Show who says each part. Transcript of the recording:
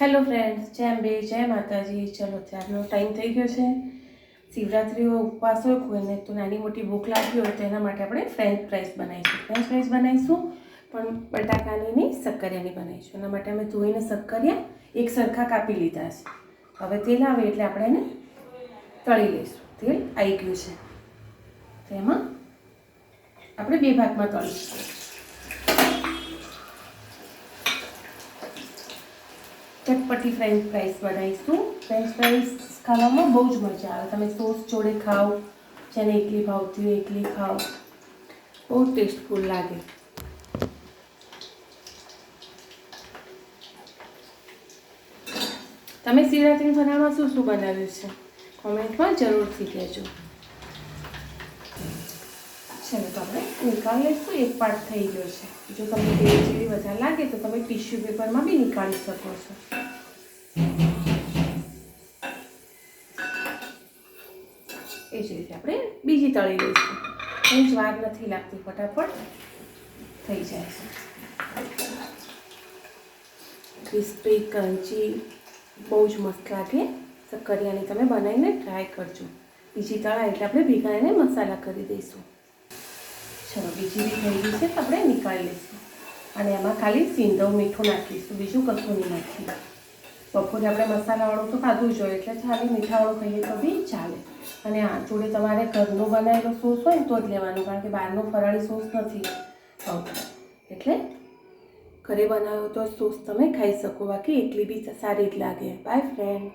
Speaker 1: Hello friends જય અંબે, જય માતાજી. ચલો, ત્યારનો ટાઈમ થઈ ગયો છે. શિવરાત્રિઓ ઉપવાસ હોય કોઈને તો નાની મોટી ભૂખ લાગી હોય તો એના માટે આપણે ફ્રેન્ચ ફ્રાઈસ બનાવીશું. ફ્રેન્ચ ફ્રાઈસ બનાવીશું, પણ બટાકાની નહીં, શક્કરિયાની બનાવીશું. એના માટે અમે ધોઈને શક્કરિયા એક સરખા કાપી લીધા છે. હવે તેલ આવે એટલે આપણે એને તળી લઈશું. તેલ આવી ગયું છે. તેમાં આપણે બે ભાગમાં તળીશું. ચટપટી ફ્રેન્ચ ફ્રાઈસ બનાવીશું. ફ્રેન્ચ ફ્રાઈસ ખાવામાં બહુ જ મજા આવે. તમે સોસ જોડે ખાઓ, જેને એકલી ભાવતી હોય એકલી ખાઓ. બહુ ટેસ્ટફુલ લાગે. તમે શિવરાત્રી બનાવવામાં શું શું બનાવ્યું છે? કોમેન્ટમાં જરૂરથી કહેજો. ચલો તો આપણે નિકાળી લઈશું. એક પાર્ટ થઈ ગયો છે. જો તમને જેવી વધારે તો તમે ટિશ્યુ પેપરમાં બી નીકાળી શકો છો. એ જ રીતે આપણે બીજી તળી લઈશું. કંઈ જ વાર નથી લાગતી ફટાફટ. થઈ જાય છે. ક્રિસ્પી ક્રન્ચી બહુ જ મસ્ત લાગે. શક્કરિયાની તમે બનાવીને ટ્રાય કરજો. બીજી તળા એટલે આપણે ભેગાઈને મસાલા કરી દઈશું. ચલો, બીજી બી થઈ ગઈ છે આપણે નીકાળી લઈશું. અને એમાં ખાલી સિંધવ મીઠું નાખીશું. બીજું કશું નહીં નાખીએ. બપોરે આપણે મસાલાવાળું તો ખાધું જ હોય, એટલે ખાલી મીઠાવાળું ખાઈએ તો બી ચાલે. અને આ જોડે તમારે ઘરનો બનાવેલો સોસ હોય તો જ લેવાનો, કારણ કે બહારનો ફરાળી સોસ નથી. એટલે ઘરે બનાવ્યો તો સોસ તમે ખાઈ શકો. બાકી એટલી બી સારી જ લાગે. By friend